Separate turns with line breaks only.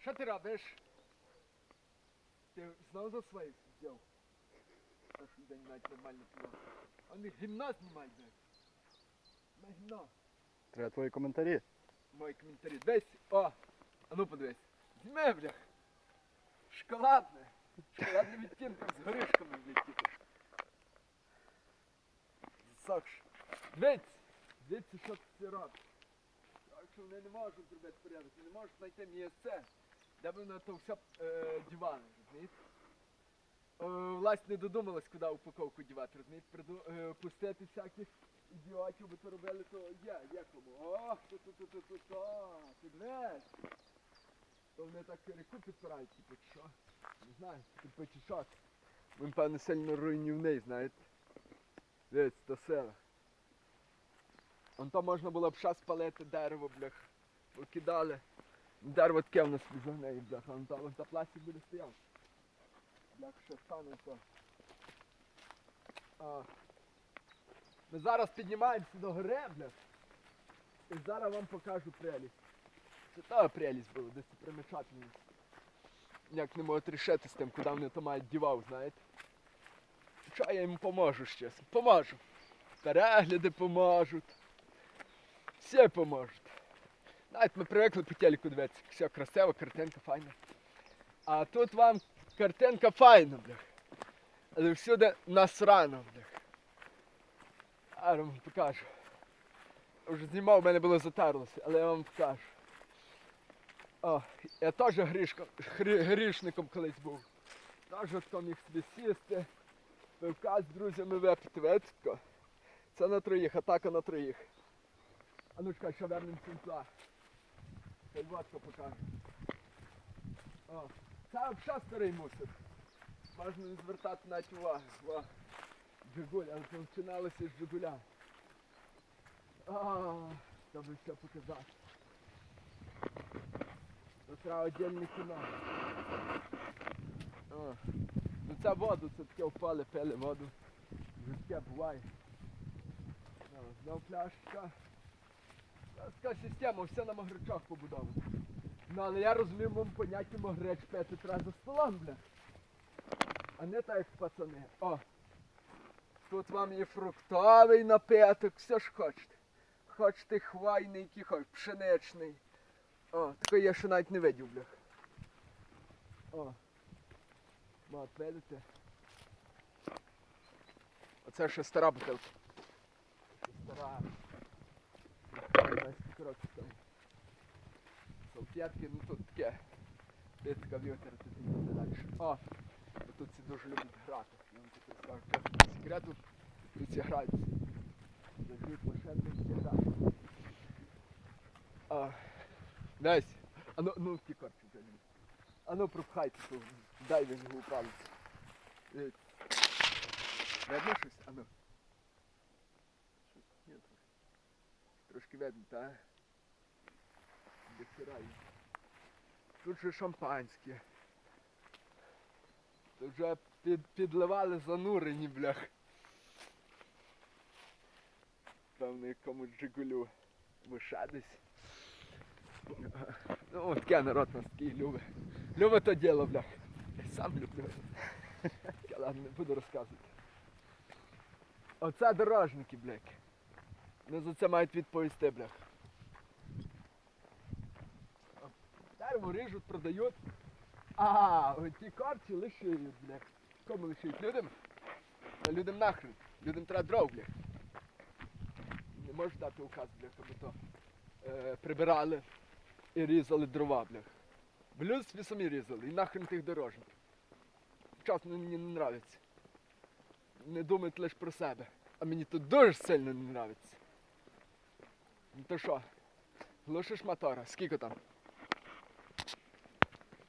Що ти робиш? Ти знову за своїх взяв. Перший день навіть нормально пила. А вони гімна знімають, блядь. На гімна.
Треба твої коментарі.
Мої коментарі. Десь, о, а ну подивись. Зніми, блядь. Шоколадне. Шоколадне відтінки з горішками, блядь, тільки. Засохш. Дивіться. Дивіться, що це робить. Так що вони не можуть зробити порядок, не можуть знайти місце, де б вони то все е, дівали, розумієте? Е, власть не додумалась, куди упаковку дівати, розумієте? Приду, е, пустити всяких ідіотів, би то робили, то є, є кому. Ох, то то то то то то ти дивись. То вони так реку підпирають, типу, чи що? Не знаю, типу, чи що. Він, певно, сильно руйнівний, знаєте. Дивіться, то сила. Вон там можна було б ще спалити дерево, блях. Викидали. Дерево таке в нас загнеє, блях, а вон там та пластик буде стояв. Блях, що стане. А. Ми зараз піднімаємося до гори, блях. І зараз вам покажу прелість. Це та прелість була, десь примечательність. Як не можуть рішити з тим, куди вони то мають дівав, знаєте. Що я їм поможу ще? Поможу. Перегляди поможуть. Всі поможуть. Навіть ми привикли по телеку дивитися. Все красиво, картинка файна. А тут вам картинка файна, блях. Але всюди насрано, блях. А я вам покажу. Вже знімав, в мене було затарлося, але я вам покажу. О, я теж грішком, грі, грішником колись був. Теж от міг собі сісти, пивка з друзями випити, видите? Це на троїх, атака на троїх. А ну чекай, що вернемося туди. Хай водка покаже. О, це взагалі старий мусор. Можна не звертати навіть уваги. О, Жигуль, але починалося з Жигуля. А, щоб все показати. Це треба віддільне кіно. Ну це воду, це таке впали, пили воду. Таке буває. Знов пляшка така система, вся на магричах побудована. Ну але я розумію, вам поняття магрич п'яти треба за столом, бля. А не так, пацани. О! Тут вам є фруктовий напиток, все ж хочете. Хочете хвайний, який хоч, пшеничний. О, такий я ще навіть не видів, бля. О. Ну, Мат, видите? Оце ще стара бутилка. Стара. 15 кроків там. Солп'ятки, ну тут таке. Дитка вітер тут йде далі. А, тут всі дуже люблять грати. Я вам тут скажу, по секрету тут ці грають. Завжди площадки всі грають. А, Десь, а ну, ну ті корчі сьогодні. А ну пропхайте ту дайвінгу управиться. Видно щось? А ну. Щось? Ні, трохи. Трошки видно, так? Дихтираю. Тут же шампанське. Тут вже під, підливали занурені, блях. Певно, якомусь Жигулю. Виша десь. Ну, таке народ нас такий любить. Любить то діло, блях. Я сам люблю. Я ладно, не буду розказувати. Оце дорожники, блях. Не за це мають відповісти, блях. Дерево ріжуть, продають. А, ті корчі лишають, блях. Кому лишають? Людям? Людям нахрен. Людям треба дров, блях. Не можеш дати указ, блях, аби то е, прибирали і різали дрова, блях. В людстві самі різали, і нахрен тих дорожників. Чесно, мені не нравиться. Не думають лише про себе. А мені тут дуже сильно не нравиться. Ну то що? Глушиш мотора? Скільки там?